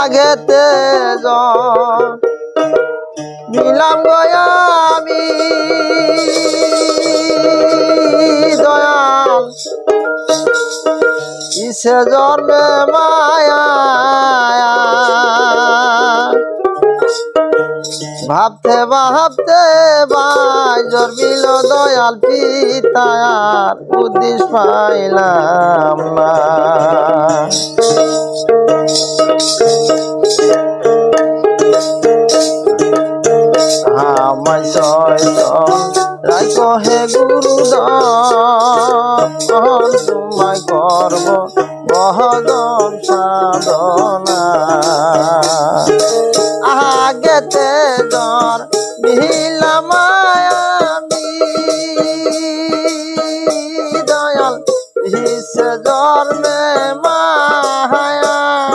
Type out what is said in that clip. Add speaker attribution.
Speaker 1: আগেতে জন মিলাম গয়া আমি দয়াল। ইসে জন্মে মায়া? ভাবতে ভাবতে বাই জন্মিল দয়াল পিতায়ার উদ্দেশ পাইলাম না। সবাই শয়তন রাইকো হে গুরুদন তোমায় করব বহদন সাধনা। আগেতে দর মিহিলা মায়াবি দয়াল হিসে জন্মে মা